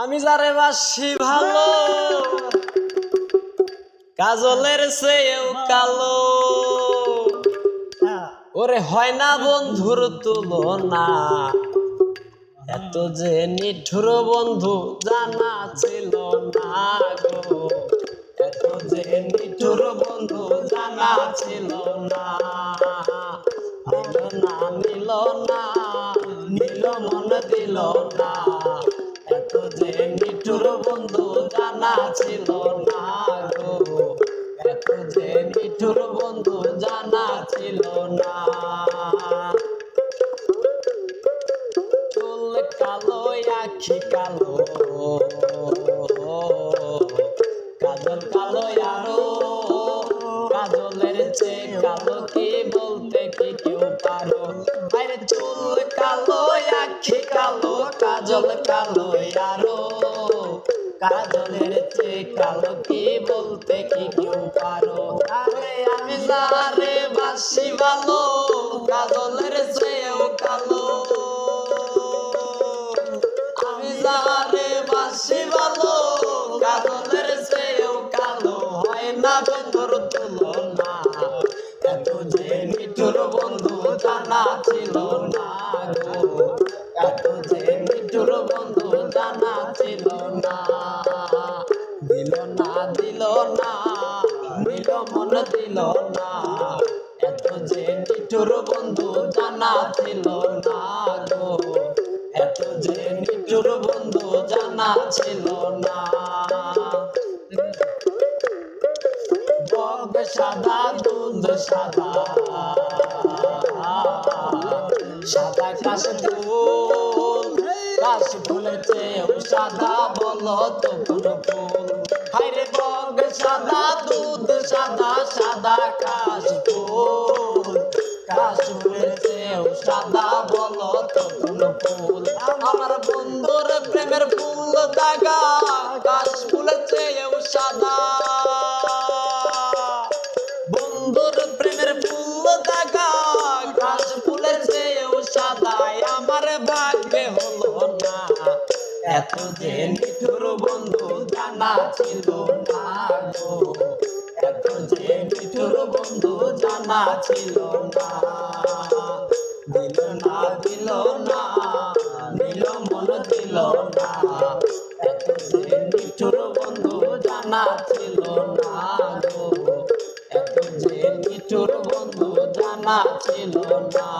আমি যারে বাসি ভালো কাজলের চেয়েও কালো। ওরে হয় না বন্ধুর তুলনা এত যে নিঠুর বন্ধু জানা ছিল না গো। এত যে নিঠুর বন্ধু জানা ছিল না দিল না নিল না নিল মন দিল না। যে নিঠুর বন্ধু জানা ছিল না গো। এত যে নিঠুর বন্ধু জানা ছিল না। চুল কালো, আখি কালো। কাজল কালো আরও কাজলের চেয়ে কালো কি বলতে আখি কালো, কাজল কালো আরও কাজলের চেয়ে কালো কি বলতে কি কেউ পারো? আরে আমি যারে বাসি ভালো, কাজলের চেয়েও কালো। আমি যারে বাসি ভালো, কাজলের চেয়েও কালো। হয় না বন্ধুর তুলনা, এত যে নিঠুর বন্ধু জানা ছিল না। না, দিল না দিল না, দিল মন দিল না। এত যে নিঠুর বন্ধু জানা ছিল না গো। এত যে নিঠুর বন্ধু জানা ছিল না। সাদা, দুধ সাদা সাদা কাশ ফুল বলো তো কোন ফুল। হাইরে বগ সাদা দুধ, সাদা সাদা কাশ ফুল কাশ চেয়েও সাদা বলো তো ফুল। আমার বন্ধুর প্রেমের ফুল দাগা কাশ ফুলের চেয়েও সাদা। বন্ধুর প্রেমের সাদা আমার ভাগ্যে হলো না জানা ছিল এত যে নিঠুর বন্ধু জানা ছিল না দিল না দিল না দিল মন দিল না এত যে নিঠুর বন্ধু জানা ছিল না এত যে নিঠুর বন্ধু জানা ছিল না।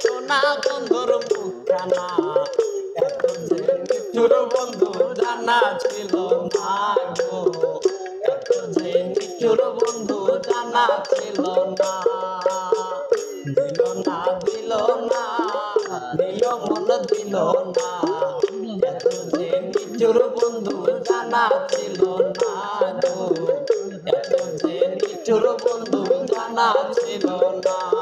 সোনা বন্ধুর মুখানা এত যে বন্ধু জানা ছিল না গো। এত যে বন্ধু জানা ছিল না। দিল না দিল না, দিল মন, দিল না। এত যে বন্ধু জানা ছিল না গো। এত যে বন্ধু জানা ছিল না।